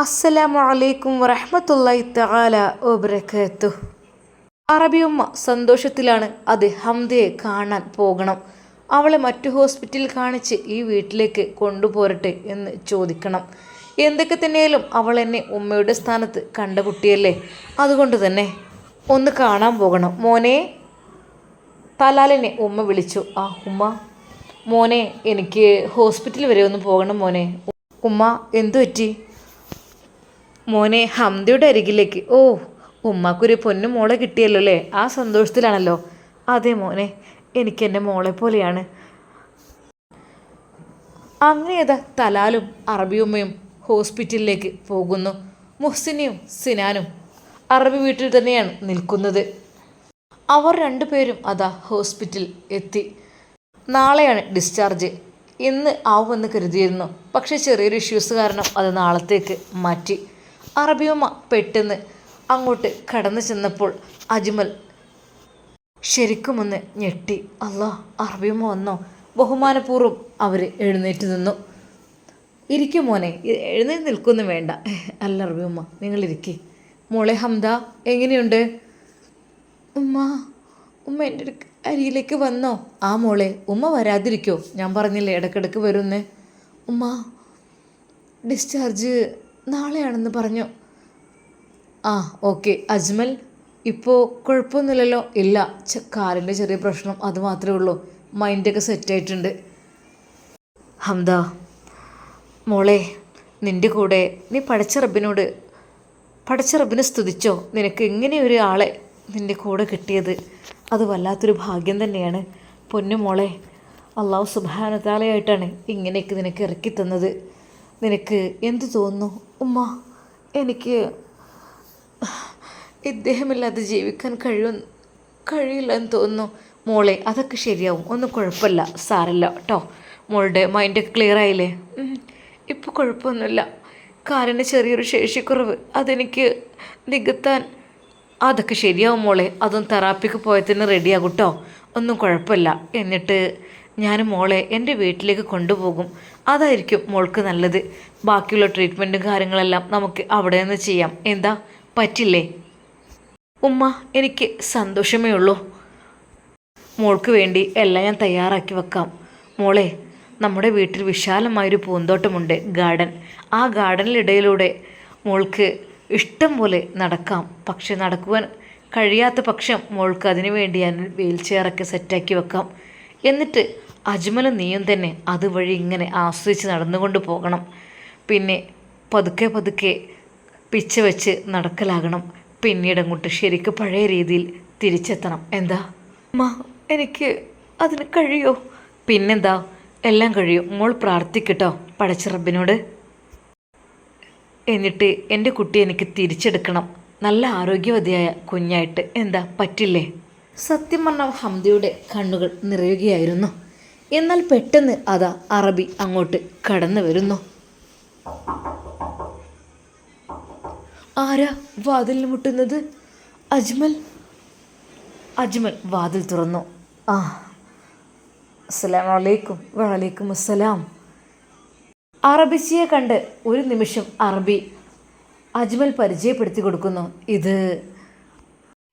അസ്സലാമു അലൈക്കും വറഹ്മത്തുള്ളാഹി തആല വബറകാത്തു അറബിയമ്മ സന്തോഷത്തിലാണ് അത് ഹംദയെ കാണാൻ പോകണം. അവളെ മറ്റു ഹോസ്പിറ്റലിൽ കാണിച്ച് ഈ വീട്ടിലേക്ക് കൊണ്ടുപോരട്ടെ എന്ന് ചോദിക്കണം. എന്തൊക്കെ തന്നെയാലും അവൾ എന്നെ ഉമ്മയുടെ സ്ഥാനത്ത് കണ്ട കുട്ടിയല്ലേ അതുകൊണ്ട് തന്നെ ഒന്ന് കാണാൻ പോകണം. മോനെ തലാലിനെ ഉമ്മ വിളിച്ചു. ആ ഉമ്മ. മോനെ എനിക്ക് ഹോസ്പിറ്റൽ വരെ ഒന്ന് പോകണം മോനെ. ഉമ്മ എന്തു പറ്റി? മോനെ ഹംദയുടെ അരികിലേക്ക്. ഓ ഉമ്മാക്കൊരു പൊന്നു മോളെ കിട്ടിയല്ലോ അല്ലേ? ആ സന്തോഷത്തിലാണല്ലോ. അതെ മോനെ എനിക്ക് എന്റെ മോളെ പോലെയാണ്. അങ്ങനെയതാ തലാലും അറബിയുമ്മയും ഹോസ്പിറ്റലിലേക്ക് പോകുന്നു. മുഹ്സിനിയും സിനാനും അറബി വീട്ടിൽ തന്നെയാണ് നിൽക്കുന്നത്. അവർ രണ്ടുപേരും അതാ ഹോസ്പിറ്റൽ എത്തി. നാളെയാണ് ഡിസ്ചാർജ്. ഇന്ന് ആവുമെന്ന് കരുതിയിരുന്നു. പക്ഷേ ചെറിയൊരു ഇഷ്യൂസ് കാരണം അത് നാളത്തേക്ക് മാറ്റി. അറബിയമ്മ പെട്ടെന്ന് അങ്ങോട്ട് കടന്നു ചെന്നപ്പോൾ അജ്മൽ ശരിക്കുമൊന്ന് ഞെട്ടി. അല്ലാ അറബിയമ്മ വന്നോ? ബഹുമാനപൂർവം അവർ എഴുന്നേറ്റ് നിന്നു. ഇരിക്കും മോനെ എഴുന്നേറ്റ് നിൽക്കൊന്നും വേണ്ട. അല്ല അറബിയമ്മ നിങ്ങളിരിക്കേ. മോളെ ഹംദ എങ്ങനെയുണ്ട്? ഉമ്മ ഉമ്മ എന്റെ അരിയിലേക്ക് വന്നോ? ആ മോളെ ഉമ്മ വരാതിരിക്കോ? ഞാൻ പറഞ്ഞില്ലേ ഇടക്കിടക്ക് വരുന്നേ. ഉമ്മ ഡിസ്ചാർജ് നാളെയാണെന്ന് പറഞ്ഞു. ആ ഓക്കെ. അജ്മൽ ഇപ്പോൾ കുഴപ്പമൊന്നുമില്ലല്ലോ? ഇല്ല. കാലിന്റെ ചെറിയ പ്രശ്നം. അത് മാത്രമേ ഉള്ളൂ. മൈൻഡൊക്കെ സെറ്റായിട്ടുണ്ട്. ഹംദ. മോളെ നിന്റെ കൂടെ നീ പഠിച്ച റബ്ബിനോട് പഠിച്ച റബ്ബിനെ സ്തുതിച്ചോ? നിനക്ക് ഇങ്ങനെ ആളെ നിന്റെ കൂടെ കിട്ടിയത്? അത് വല്ലാത്തൊരു ഭാഗ്യം തന്നെയാണ്. പൊന്നു മോളെ അള്ളാഹു സുബാനത്താലയായിട്ടാണ് ഇങ്ങനെയൊക്കെ നിനക്ക് ഇറക്കി തന്നത്. നിനക്ക് എന്തു തോന്നുന്നു? ഉമ്മ എനിക്ക് ഇദ്ദേഹമില്ലാതെ ജീവിക്കാൻ കഴിയും കഴിയില്ല എന്ന് തോന്നുന്നു. മോളെ അതൊക്കെ ശരിയാവും. ഒന്നും കുഴപ്പമില്ല. സാരല്ല കേട്ടോ. മോളുടെ മൈൻഡൊക്കെ ക്ലിയർ ആയില്ലേ? ഇപ്പോൾ കുഴപ്പമൊന്നുമില്ല. കാരന് ചെറിയൊരു ശേഷിക്കുറവ്. അതെനിക്ക് നികത്താൻ അതൊക്കെ ശരിയാവും മോളെ. അതും തെറാപ്പിക്ക് പോയതിന് റെഡിയാകും കേട്ടോ. ഒന്നും കുഴപ്പമില്ല. എന്നിട്ട് ഞാൻ മോളെ എന്റെ വീട്ടിലേക്ക് കൊണ്ടുപോകും. അതായിരിക്കും മോൾക്ക് നല്ലത്. ബാക്കിയുള്ള ട്രീറ്റ്മെന്റും കാര്യങ്ങളെല്ലാം നമുക്ക് അവിടെ നിന്ന് ചെയ്യാം. എന്താ? പറ്റില്ലേ? ഉമ്മ എനിക്ക് സന്തോഷമേ ഉള്ളൂ. മോൾക്ക് വേണ്ടി എല്ലാം ഞാൻ തയ്യാറാക്കി വെക്കാം. മോളെ നമ്മുടെ വീട്ടിൽ വിശാലമായൊരു പൂന്തോട്ടമുണ്ട് ഗാർഡൻ. ആ ഗാർഡനിലിടയിലൂടെ മോൾക്ക് ഇഷ്ടം പോലെ നടക്കാം. പക്ഷെ നടക്കുവാൻ കഴിയാത്ത പക്ഷം മോൾക്ക് അതിനു വേണ്ടി ഞാൻ വീൽ ചെയറൊക്കെ സെറ്റാക്കി വെക്കാം. എന്നിട്ട് അജ്മലും നീയും തന്നെ അതുവഴി ഇങ്ങനെ ആസ്വദിച്ച് നടന്നുകൊണ്ട് പോകണം. പിന്നെ പതുക്കെ പതുക്കെ പിച്ച വെച്ച് നടക്കലാകണം. പിന്നീട് അങ്ങോട്ട് ശരിക്ക് പഴയ രീതിയിൽ തിരിച്ചെത്തണം. എന്താ? അമ്മ എനിക്ക് അതിന് കഴിയോ? പിന്നെന്താ? എല്ലാം കഴിയും. മോൾ പ്രാർത്ഥിക്കട്ടോ പടച്ച റബ്ബിനോട്. എന്നിട്ട് എന്റെ കുട്ടി എനിക്ക് തിരിച്ചെടുക്കണം. നല്ല ആരോഗ്യവതിയായ കുഞ്ഞായിട്ട്. എന്താ? പറ്റില്ലേ? സത്യം പറഞ്ഞ ഹംദയുടെ കണ്ണുകൾ നിറയുകയായിരുന്നു. എന്നാൽ പെട്ടെന്ന് അതാ അറബി അങ്ങോട്ട് കടന്നു വരുന്നു. ആരാ വാതിലിന് മുട്ടുന്നത്? അജ്മൽ? അജ്മൽ വാതിൽ തുറന്നു. ആ അസ്സലാം വലൈക്കും വലൈക്കും അസ്സലാം അറബിച്ചിയെ കണ്ട് ഒരു നിമിഷം അറബി അജ്മൽ പരിചയപ്പെടുത്തി കൊടുക്കുന്നു. ഇത്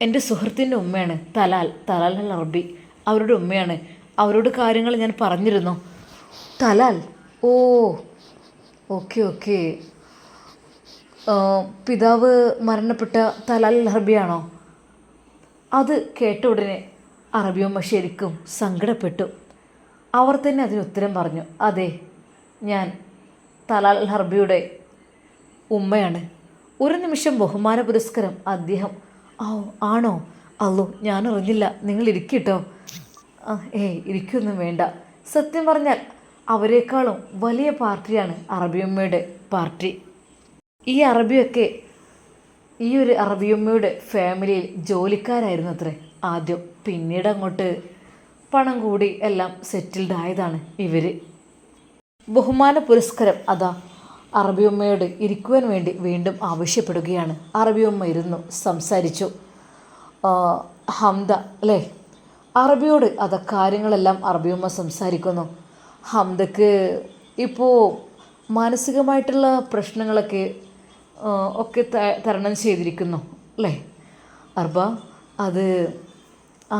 എന്റെ സുഹൃത്തിന്റെ ഉമ്മയാണ് തലാൽ. തലാൽ അറബി. അവരുടെ ഉമ്മയാണ്. അവരോട് കാര്യങ്ങൾ ഞാൻ പറഞ്ഞിരുന്നു. തലാൽ. Oh okay okay. പിതാവ് മരണപ്പെട്ട തലാൽ അറബിയാണോ അത് കേട്ട ഉടനെ അറബിയമ്മ ശരിക്കും സങ്കടപ്പെട്ടു. അവർ തന്നെ അതിന് ഉത്തരം പറഞ്ഞു. അതെ ഞാൻ തലാൽ ഹർബിയുടെ ഉമ്മയാണ്. ഒരു നിമിഷം ബഹുമാന പുരസ്കാരം അദ്ദേഹം ആണോ? അല്ലോ ഞാൻ അറിഞ്ഞില്ല നിങ്ങൾ ഇരിക്കട്ടോ ഏയ് ഇരിക്കൊന്നും വേണ്ട. സത്യം പറഞ്ഞാൽ അവരെക്കാളും വലിയ പാർട്ടിയാണ് അറബിയമ്മയുടെ പാർട്ടി. ഈ അറബിയൊക്കെ ഈ ഒരു അറബിയമ്മയുടെ ഫാമിലിയിൽ ജോലിക്കാരായിരുന്നു അത്രേ ആദ്യം. പിന്നീട് അങ്ങോട്ട് പണം കൂടി എല്ലാം സെറ്റിൽഡ് ആയതാണ് ഇവർ ബഹുമാന പുരസ്കാരം അതാ അറബിയമ്മയോട് ഇരിക്കുവാൻ വേണ്ടി വീണ്ടും ആവശ്യപ്പെടുകയാണ്. അറബിയമ്മ ഇരുന്നു സംസാരിച്ചു. ഹംദ അല്ലേ? അറബിയോട് അത കാര്യങ്ങളെല്ലാം അറബിയമ്മ സംസാരിക്കുന്നു. ഹംദക്ക് ഇപ്പോൾ മാനസികമായിട്ടുള്ള പ്രശ്നങ്ങളൊക്കെ ഒക്കെ തരണം ചെയ്തിരിക്കുന്നു അല്ലേ? അർബ അത് ആ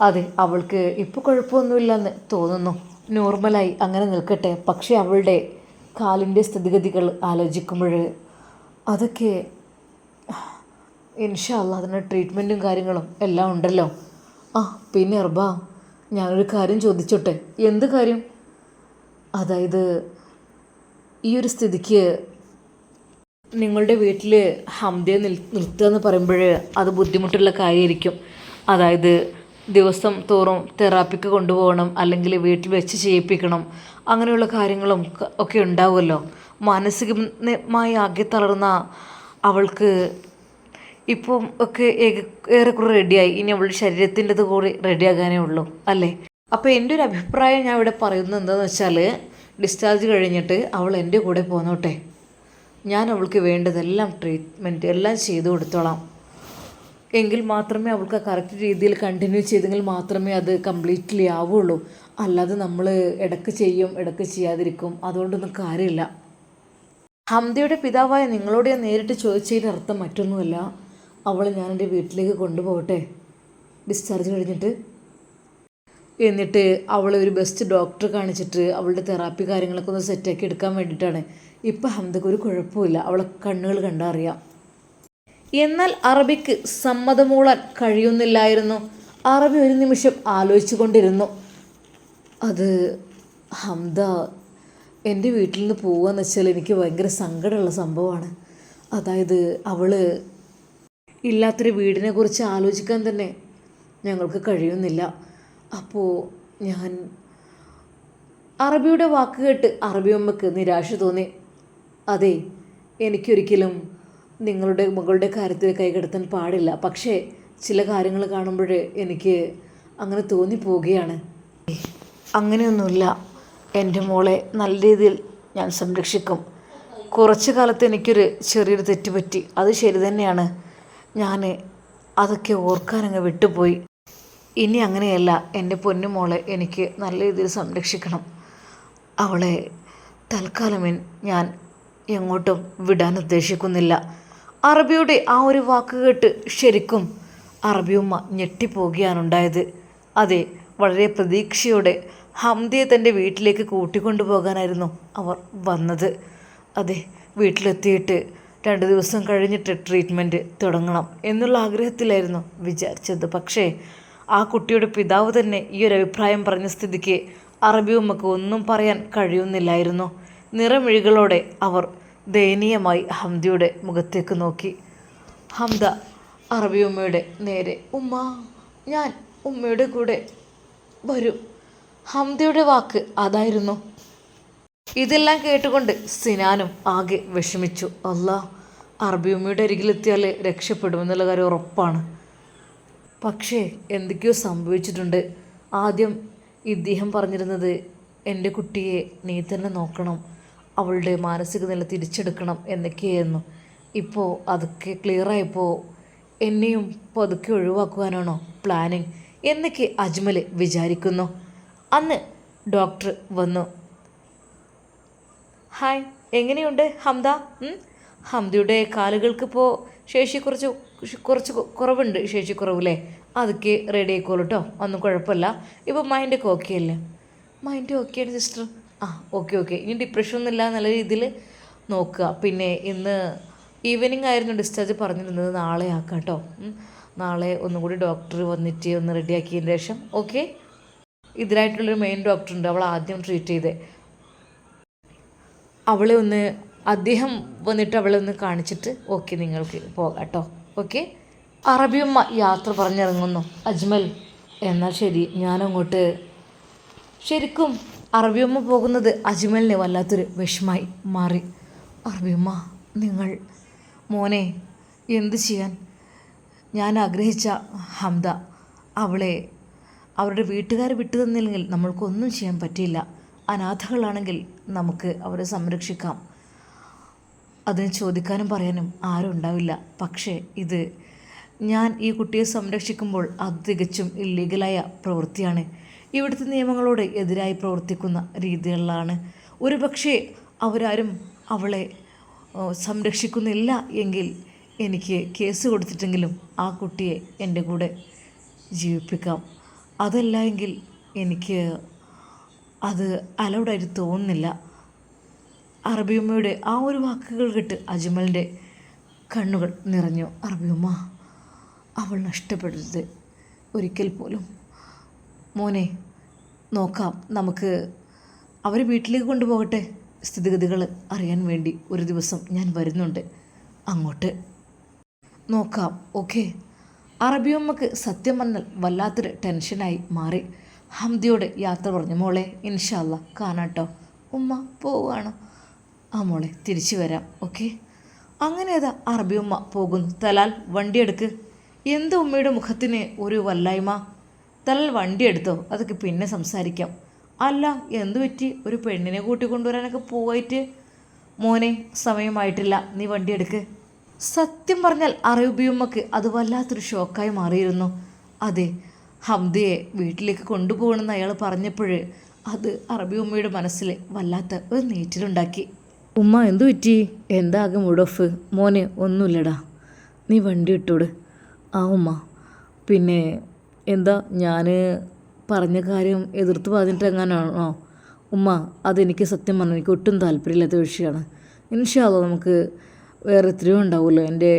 അതെ അവൾക്ക് ഇപ്പോൾ കുഴപ്പമൊന്നുമില്ലെന്ന് തോന്നുന്നു. നോർമലായി അങ്ങനെ നിൽക്കട്ടെ. പക്ഷേ അവളുടെ കാലിന്റെ സ്ഥിതിഗതികൾ ആലോചിക്കുമ്പോൾ അതൊക്കെ ഇൻഷാല്ല അതിന് ട്രീറ്റ്മെന്റും കാര്യങ്ങളും എല്ലാം ഉണ്ടല്ലോ. ആ പിന്നെ അർബ ഞാനൊരു കാര്യം ചോദിച്ചോട്ടെ. എന്ത് കാര്യം? അതായത് ഈ ഒരു സ്ഥിതിക്ക് നിങ്ങളുടെ വീട്ടിൽ ഹംദയെ നിൽ നിർത്തുക എന്ന് പറയുമ്പോൾ അത് ബുദ്ധിമുട്ടുള്ള കാര്യമായിരിക്കും അതായത് ദിവസം തോറും തെറാപ്പിക്ക് കൊണ്ടുപോകണം അല്ലെങ്കിൽ വീട്ടിൽ വെച്ച് ചെയ്യിപ്പിക്കണം അങ്ങനെയുള്ള കാര്യങ്ങളും ഒക്കെ ഉണ്ടാവുമല്ലോ. മാനസികമായി ആകെ തളർന്ന അവൾക്ക് ഇപ്പം ഒക്കെ ഏറെക്കുറെ റെഡിയായി ഇനി അവൾ ശരീരത്തിന്റെത് കൂടി റെഡിയാകാനേ ഉള്ളൂ അല്ലേ? അപ്പോൾ എന്റെ ഒരു അഭിപ്രായം ഞാൻ ഇവിടെ പറയുന്നത് എന്താണെന്ന് വെച്ചാൽ ഡിസ്ചാർജ് കഴിഞ്ഞിട്ട് അവൾ എന്റെ കൂടെ പോന്നോട്ടെ. ഞാൻ അവൾക്ക് വേണ്ടതെല്ലാം ട്രീറ്റ്മെന്റ് എല്ലാം ചെയ്തു കൊടുത്തോളാം. എങ്കിൽ മാത്രമേ അവൾക്ക് കറക്റ്റ് രീതിയിൽ കണ്ടിന്യൂ ചെയ്തെങ്കിൽ മാത്രമേ അത് കംപ്ലീറ്റ്ലി ആവുള്ളൂ. അല്ലാതെ നമ്മൾ ഇടയ്ക്ക് ചെയ്യും ഇടയ്ക്ക് ചെയ്യാതിരിക്കും. അതുകൊണ്ടൊന്നും കാര്യമില്ല. ഹംദയുടെ പിതാവായ നിങ്ങളോട് ഞാൻ നേരിട്ട് ചോദിച്ചതിന്റെ അർത്ഥം മറ്റൊന്നുമല്ല. അവളെ ഞാൻ എന്റെ വീട്ടിലേക്ക് കൊണ്ടുപോകട്ടെ? ഡിസ്ചാർജ് കഴിഞ്ഞിട്ട്. എന്നിട്ട് അവളെ ഒരു ബെസ്റ്റ് ഡോക്ടർ കാണിച്ചിട്ട് അവളുടെ തെറാപ്പി കാര്യങ്ങളൊക്കെ ഒന്ന് സെറ്റാക്കി എടുക്കാൻ വേണ്ടിയിട്ടാണ്. ഇപ്പം ഹംദക്ക് ഒരു കുഴപ്പമില്ല അവളെ കണ്ണുകൾ കണ്ടറിയാം എന്നാൽ അറബിക്ക് സമ്മതമൂളാൻ കഴിയുന്നില്ലായിരുന്നു. അറബി ഒരു നിമിഷം ആലോചിച്ചു കൊണ്ടിരുന്നു അത് ഹംദ എന്റെ വീട്ടിൽ നിന്ന് എന്ന് വെച്ചാൽ എനിക്ക് ഭയങ്കര സങ്കടമുള്ള സംഭവമാണ്. അതായത് അവൾ ഇല്ലാത്തൊരു വീടിനെ കുറിച്ച് ആലോചിക്കാൻ തന്നെ ഞങ്ങൾക്ക് കഴിയുന്നില്ല. അപ്പോൾ ഞാൻ അറബിയുടെ വാക്ക് കേട്ട് അറബി അമ്മയ്ക്ക് നിരാശ തോന്നി. അതെ എനിക്കൊരിക്കലും നിങ്ങളുടെ മകളുടെ കാര്യത്തിൽ കൈകടത്താൻ പാടില്ല. പക്ഷേ ചില കാര്യങ്ങൾ കാണുമ്പോൾ എനിക്ക് അങ്ങനെ തോന്നിപ്പോവുകയാണ്. അങ്ങനെയൊന്നുമില്ല. എന്റെ മോളെ നല്ല രീതിയിൽ ഞാൻ സംരക്ഷിക്കും. കുറച്ച് കാലത്ത് എനിക്കൊരു ചെറിയൊരു തെറ്റ് പറ്റി അത് ശരി തന്നെയാണ്. ഞാൻ അതൊക്കെ ഓർക്കാനങ്ങ് വിട്ടുപോയി. ഇനി അങ്ങനെയല്ല. എന്റെ പൊന്നുമോളെ എനിക്ക് നല്ല രീതിയിൽ സംരക്ഷിക്കണം. അവളെ തൽക്കാലം ഞാൻ എങ്ങോട്ടും വിടാൻ ഉദ്ദേശിക്കുന്നില്ല. അറബിയുടെ ആ ഒരു വാക്ക് കേട്ട് ശരിക്കും അറബിയുമ്മ ഞെട്ടിപ്പോകുകയാണുണ്ടായത് അതെ വളരെ പ്രതീക്ഷയോടെ ഹംദയെ തന്റെ വീട്ടിലേക്ക് കൂട്ടിക്കൊണ്ടുപോകാനായിരുന്നു അവർ വന്നത്. അതെ വീട്ടിലെത്തിയിട്ട് രണ്ട് ദിവസം കഴിഞ്ഞിട്ട് ട്രീറ്റ്മെന്റ് തുടങ്ങണം എന്നുള്ള ആഗ്രഹത്തിലായിരുന്നു വിചാരിച്ചത്. പക്ഷേ ആ കുട്ടിയുടെ പിതാവ് തന്നെ ഈ ഒരു അഭിപ്രായം പറഞ്ഞ സ്ഥിതിക്ക് അറബിയുമ്മക്ക് ഒന്നും പറയാൻ കഴിയുന്നില്ലായിരുന്നു. നിറമിഴികളോടെ അവർ ദയനീയമായി ഹംദയുടെ മുഖത്തേക്ക് നോക്കി. ഹംദ അറബിയുമ്മയുടെ നേരെ ഉമ്മ ഞാൻ ഉമ്മയുടെ കൂടെ വരും. ഹംദയുടെ വാക്ക് അതായിരുന്നു ഇതെല്ലാം കേട്ടുകൊണ്ട് സിനാനും ആകെ വിഷമിച്ചു. അല്ല അറബിയമ്മയുടെ അരികിലെത്തിയാൽ രക്ഷപ്പെടുമെന്നുള്ള കാര്യം ഉറപ്പാണ്. പക്ഷേ എന്തൊക്കെയോ സംഭവിച്ചിട്ടുണ്ട്. ആദ്യം ഇദ്ദേഹം പറഞ്ഞിരുന്നത് എന്റെ കുട്ടിയെ നീ തന്നെ നോക്കണം അവളുടെ മാനസിക നില തിരിച്ചെടുക്കണം എന്നൊക്കെയായിരുന്നു. ഇപ്പോൾ അതൊക്കെ ക്ലിയറായപ്പോൾ എന്നെയും പതുക്കെ ഒഴിവാക്കുവാനാണോ പ്ലാനിങ് എന്നൊക്കെ അജ്മൽ വിചാരിക്കുന്നു. അന്ന് ഡോക്ടർ വന്നു. ഹായ് എങ്ങനെയുണ്ട് ഹംദ? ഹംദയുടെ കാലുകൾക്ക് ഇപ്പോൾ ശേഷി കുറച്ച് കുറച്ച് കുറവുണ്ട് ശേഷി കുറവില്ലേ? അതൊക്കെ റെഡി ആയിക്കോളൂ കേട്ടോ ഒന്നും കുഴപ്പമില്ല. ഇപ്പോൾ മൈൻഡൊക്കെ ഓക്കെ അല്ലേ? മൈൻഡ് ഓക്കെയാണ് സിസ്റ്റർ ആ ഓക്കെ ഓക്കെ ഇനി ഡിപ്രഷൻ ഒന്നുമില്ല നല്ല രീതിയിൽ നോക്കുക. പിന്നെ ഇന്ന് ഈവനിങ് ആയിരുന്നു ഡിസ്ചാർജ് പറഞ്ഞിരുന്നത്. നാളെ ആക്കാം കേട്ടോ നാളെ ഒന്നും കൂടി ഡോക്ടർ വന്നിട്ട് ഒന്ന് റെഡിയാക്കിയതിന് ശേഷം ഓക്കെ ഇതിനായിട്ടുള്ളൊരു മെയിൻ ഡോക്ടർ ഉണ്ട്. അവൾ ആദ്യം ട്രീറ്റ് ചെയ്തേ. അവളെ ഒന്ന് അദ്ദേഹം വന്നിട്ട് അവളെ ഒന്ന് കാണിച്ചിട്ട് ഓക്കെ നിങ്ങൾക്ക് പോകാം കേട്ടോ ഓക്കെ അറബിയമ്മ യാത്ര പറഞ്ഞിറങ്ങുന്നു. അജ്മൽ എന്നാൽ ശരി ഞാനങ്ങോട്ട്. ശരിക്കും അറബിയമ്മ പോകുന്നത് അജ്മലിന് വല്ലാത്തൊരു വിഷമായി മാറി. അറബിയമ്മ നിങ്ങൾ മോനെ എന്ത് ചെയ്യാൻ? ഞാൻ ആഗ്രഹിച്ച ഹംദ അവളെ അവരുടെ വീട്ടുകാർ വിട്ടു തന്നില്ലെങ്കിൽ നമ്മൾക്കൊന്നും ചെയ്യാൻ പറ്റില്ല അനാഥകളാണെങ്കിൽ നമുക്ക് അവരെ സംരക്ഷിക്കാം. അതിന് ചോദിക്കാനും പറയാനും ആരും ഉണ്ടാവില്ല. പക്ഷേ ഇത് ഞാൻ ഈ കുട്ടിയെ സംരക്ഷിക്കുമ്പോൾ അത് തികച്ചും ഇല്ലീഗലായ പ്രവൃത്തിയാണ്. ഇവിടുത്തെ നിയമങ്ങളോട് എതിരായി പ്രവർത്തിക്കുന്ന രീതികളിലാണ്. ഒരു പക്ഷേ അവരാരും അവളെ സംരക്ഷിക്കുന്നില്ല എങ്കിൽ എനിക്ക് കേസ് കൊടുത്തിട്ടെങ്കിലും ആ കുട്ടിയെ എന്റെ കൂടെ ജീവിപ്പിക്കാം. അതല്ല എങ്കിൽ എനിക്ക് അത് അലൗഡായിട്ട് തോന്നുന്നില്ല. അറബിയമ്മയുടെ ആ ഒരു വാക്കുകൾ കേട്ട് അജ്മലിന്റെ കണ്ണുകൾ നിറഞ്ഞു. അറബിയമ്മ അവൾ നഷ്ടപ്പെടരുത് ഒരിക്കൽ പോലും. മോനെ നോക്കാം. നമുക്ക് അവരെ വീട്ടിലേക്ക് കൊണ്ടുപോകട്ടെ. സ്ഥിതിഗതികൾ അറിയാൻ വേണ്ടി ഒരു ദിവസം ഞാൻ വരുന്നുണ്ട്. അങ്ങോട്ട്. നോക്കാം. ഓക്കെ. അറബിയമ്മക്ക് സത്യം വന്നാൽ വല്ലാത്തൊരു ടെൻഷനായി മാറി. ഹംദിയോട് യാത്ര പറഞ്ഞു. മോളെ ഇൻഷാല്ല കാണാട്ടോ. ഉമ്മ പോവുകയാണ് ആ മോളെ തിരിച്ചു വരാം ഓക്കെ? അങ്ങനെ അതാ അറബി ഉമ്മ പോകുന്നു. തലാൽ വണ്ടിയെടുക്ക് എന്ത് ഉമ്മയുടെ മുഖത്തിന് ഒരു വല്ലായ്മ? തലാൽ വണ്ടിയെടുത്തോ അതൊക്കെ പിന്നെ സംസാരിക്കാം. അല്ല എന്തു പറ്റി? ഒരു പെണ്ണിനെ കൂട്ടിക്കൊണ്ടുവരാനൊക്കെ പോയിട്ട് മോനെ സമയമായിട്ടില്ല. നീ വണ്ടിയെടുക്ക് സത്യം പറഞ്ഞാൽ അറബിയമ്മക്ക് അത് വല്ലാത്തൊരു ഷോക്കായി മാറിയിരുന്നു. അതെ ഹംദയെ വീട്ടിലേക്ക് കൊണ്ടുപോകണമെന്ന് അയാൾ പറഞ്ഞപ്പോൾ അത് അറബി ഉമ്മയുടെ മനസ്സിൽ വല്ലാത്ത ഒരു നീറ്റിലുണ്ടാക്കി. ഉമ്മ എന്തു പറ്റി? എന്താകും ഉടഫ് മോനെ ഒന്നുമില്ലടാ. നീ വണ്ടി ഇട്ടോട്. ആ ഉമ്മ. പിന്നെ എന്താ ഞാൻ പറഞ്ഞ കാര്യം എതിർത്ത് പറഞ്ഞിട്ട് എങ്ങനെയാണോ ഉമ്മ അതെനിക്ക് സത്യം പറഞ്ഞു എനിക്ക് ഒട്ടും താല്പര്യമില്ലാത്ത വിഷയമാണ്. ഇൻഷാല്ലോ നമുക്ക് വേറെ എത്രയോ ഉണ്ടാവുമല്ലോ എന്റെ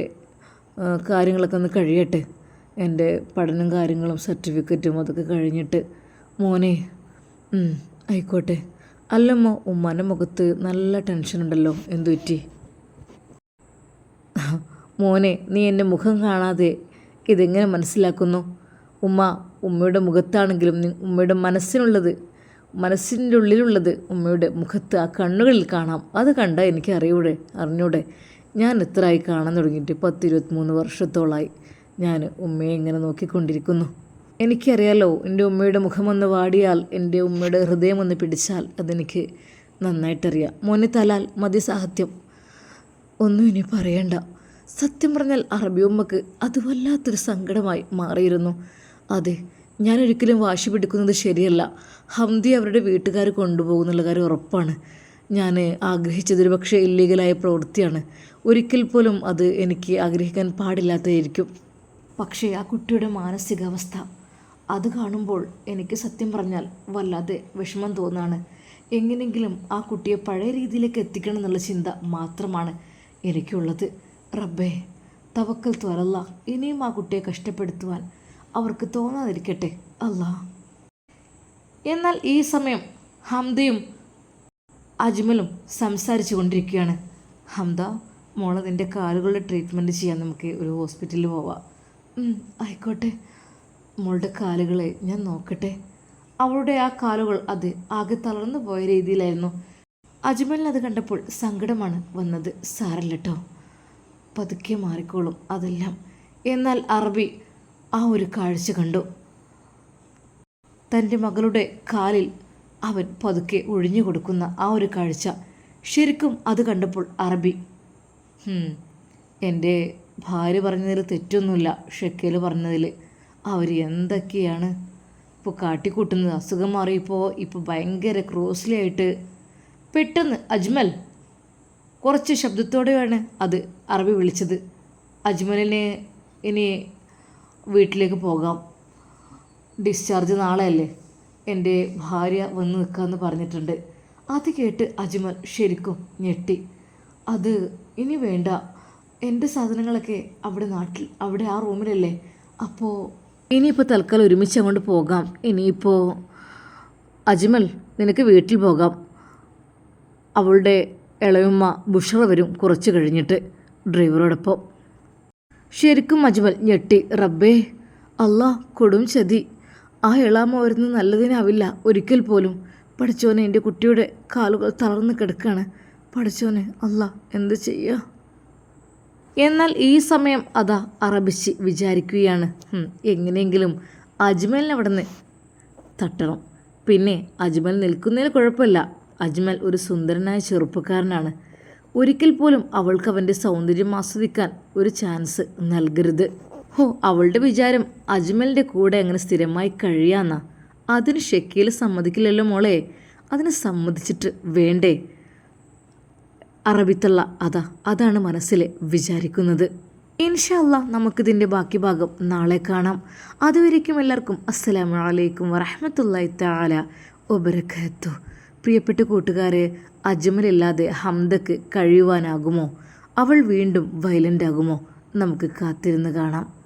കാര്യങ്ങളൊക്കെ ഒന്ന് കഴിയട്ടെ. എന്റെ പഠനം കാര്യങ്ങളും സർട്ടിഫിക്കറ്റും അതൊക്കെ കഴിഞ്ഞിട്ട് മോനെ ആയിക്കോട്ടെ. അല്ലമ്മ ഉമ്മാന്റെ മുഖത്ത് നല്ല ടെൻഷൻ ഉണ്ടല്ലോ. എന്തു പറ്റി? മോനെ നീ എന്റെ മുഖം കാണാതെ ഇതെങ്ങനെ മനസ്സിലാക്കുന്നു? ഉമ്മ ഉമ്മയുടെ മുഖത്താണെങ്കിലും ഉമ്മയുടെ മനസ്സിനുള്ളത് മനസ്സിന്റെ ഉള്ളിലുള്ളത് ഉമ്മയുടെ മുഖത്ത് ആ കണ്ണുകളിൽ കാണാം. അത് കണ്ടാൽ എനിക്ക് അറിയൂടെ അറിഞ്ഞൂടെ? ഞാൻ എത്രയായി കാണാൻ തുടങ്ങിയിട്ട് പത്ത് ഇരുപത്തിമൂന്ന് വർഷത്തോളമായി ഞാൻ ഉമ്മയെ ഇങ്ങനെ നോക്കിക്കൊണ്ടിരിക്കുന്നു. എനിക്കറിയാലോ എന്റെ ഉമ്മയുടെ മുഖമൊന്ന് വാടിയാൽ എന്റെ ഉമ്മയുടെ ഹൃദയം ഒന്ന് പിടിച്ചാൽ അതെനിക്ക് നന്നായിട്ടറിയാം. മോനെ തലാൽ മതി സാഹിത്യം. ഒന്നും ഇനി പറയണ്ട. സത്യം പറഞ്ഞാൽ അറബി ഉമ്മക്ക് അത് വല്ലാത്തൊരു സങ്കടമായി മാറിയിരുന്നു. അതെ ഞാൻ ഒരിക്കലും വാശി പിടിക്കുന്നത് ശരിയല്ല. ഹംദി അവരുടെ വീട്ടുകാർ കൊണ്ടുപോകുന്നുള്ള കാര്യം ഉറപ്പാണ്. ഞാൻ ആഗ്രഹിച്ചതൊരു പക്ഷേ ഇല്ലീഗലായ പ്രവൃത്തിയാണ്. ഒരിക്കൽ പോലും അത് എനിക്ക് ആഗ്രഹിക്കാൻ പാടില്ലാത്തതായിരിക്കും. പക്ഷേ ആ കുട്ടിയുടെ മാനസികാവസ്ഥ അത് കാണുമ്പോൾ എനിക്ക് സത്യം പറഞ്ഞാൽ വല്ലാതെ വിഷമം തോന്നാണ്. എങ്ങനെങ്കിലും ആ കുട്ടിയെ പഴയ രീതിയിലേക്ക് എത്തിക്കണം എന്നുള്ള ചിന്ത മാത്രമാണ് എനിക്കുള്ളത്. റബ്ബേ തവക്കൽ ത്വരല്ല ഇനിയും ആ കുട്ടിയെ കഷ്ടപ്പെടുത്തുവാൻ അവർക്ക് തോന്നാതിരിക്കട്ടെ അല്ല. എന്നാൽ ഈ സമയം ഹംദയും അജ്മലും സംസാരിച്ചു കൊണ്ടിരിക്കുകയാണ്. ഹംദ മോളതിന്റെ കാലുകളുടെ ട്രീറ്റ്മെന്റ് ചെയ്യാൻ നമുക്ക് ഒരു ഹോസ്പിറ്റലിൽ പോവാം. ആയിക്കോട്ടെ. മോളുടെ കാലുകളെ ഞാൻ നോക്കട്ടെ. അവളുടെ ആ കാലുകൾ അത് ആകെ തളർന്നു പോയ രീതിയിലായിരുന്നു. അജ്മലിന് അത് കണ്ടപ്പോൾ സങ്കടമാണ് വന്നത്. സാരല്ലട്ടോ. പതുക്കെ മാറിക്കോളും അതെല്ലാം. എന്നാൽ അറബി ആ ഒരു കാഴ്ച കണ്ടു. തന്റെ മകളുടെ കാലിൽ അവൻ പതുക്കെ ഒഴിഞ്ഞു കൊടുക്കുന്ന ആ ഒരു കാഴ്ച. ശരിക്കും അത് കണ്ടപ്പോൾ അറബി "ഹും, എന്റെ ഭാര്യ പറഞ്ഞതിൽ തെറ്റൊന്നുമില്ല. ഷെക്കേൽ പറഞ്ഞതിൽ അവർ എന്തൊക്കെയാണ്? ഇപ്പോൾ കാട്ടിക്കൂട്ടുന്നത്. അസുഖം മാറിയപ്പോൾ ഇപ്പോൾ ഭയങ്കര ക്രോസ്ലി ആയിട്ട് പെട്ടെന്ന് അജ്മൽ കുറച്ച് ശബ്ദത്തോടെയാണ് അത് അറബി വിളിച്ചത്. അജ്മലിനെ ഇനി വീട്ടിലേക്ക് പോകാം. ഡിസ്ചാർജ് നാളെയല്ലേ? എന്റെ ഭാര്യ വന്ന് നിൽക്കാമെന്ന് പറഞ്ഞിട്ടുണ്ട്. അത് കേട്ട് അജ്മൽ ശരിക്കും ഞെട്ടി. അത് ഇനി വേണ്ട. എന്റെ സാധനങ്ങളൊക്കെ അവിടെ നാട്ടിൽ അവിടെ ആ റൂമിലല്ലേ? അപ്പോൾ ഇനിയിപ്പോൾ തൽക്കാലം ഒരുമിച്ച് അങ്ങോട്ട് പോകാം. ഇനിയിപ്പോൾ അജ്മൽ നിനക്ക് വീട്ടിൽ പോകാം. അവളുടെ ഇളയമ്മ ബുഷറ വരും കുറച്ച് കഴിഞ്ഞിട്ട് ഡ്രൈവറോടൊപ്പം. ശരിക്കും അജ്മൽ ഞെട്ടി. റബ്ബേ അള്ളാ കൊടും ചതി. ആ ഇളാമ വരുന്നത് നല്ലതിനാവില്ല. ഒരിക്കൽ പോലും. പഠിച്ചോനെ എന്റെ കുട്ടിയുടെ കാലുകൾ തളർന്ന് കിടക്കുകയാണ് പഠിച്ചോനെ അല്ല എന്ത് ചെയ്യുക എന്നാൽ ഈ സമയം അതാ അറബിച്ച് വിചാരിക്കുകയാണ്. എങ്ങനെയെങ്കിലും അജ്മലിനെ അവിടെ നിന്ന് തട്ടണം. പിന്നെ അജ്മൽ നിൽക്കുന്നതിൽ കുഴപ്പമില്ല. അജ്മൽ ഒരു സുന്ദരനായ ചെറുപ്പക്കാരനാണ്. ഒരിക്കൽ പോലും അവൾക്ക് അവന്റെ സൗന്ദര്യം ആസ്വദിക്കാൻ ഒരു ചാൻസ് നൽകരുത്. ഹോ അവളുടെ വിചാരം അജ്മലിന്റെ കൂടെ അങ്ങനെ സ്ഥിരമായി കഴിയാന്നാ. അതിന് ഷക്കീൽ സമ്മതിക്കില്ലല്ലോ മോളെ. അതിന് സമ്മതിച്ചിട്ട് വേണ്ടേ? അറബിത്തള്ള അതാ അതാണ് മനസ്സിൽ വിചാരിക്കുന്നത്. ഇൻഷല്ല നമുക്കിതിന്റെ ബാക്കി ഭാഗം നാളെ കാണാം. അതുവരേക്കും എല്ലാവർക്കും അസ്സലാമു അലൈക്കും വറഹമത്തല്ലായി താല ഒബരക്കത്തു പ്രിയപ്പെട്ട കൂട്ടുകാരെ അജ്മലില്ലാതെ ഹംദക്ക് കഴിയുവാനാകുമോ? അവൾ വീണ്ടും വയലന്റ് ആകുമോ? നമുക്ക് കാത്തിരുന്ന് കാണാം.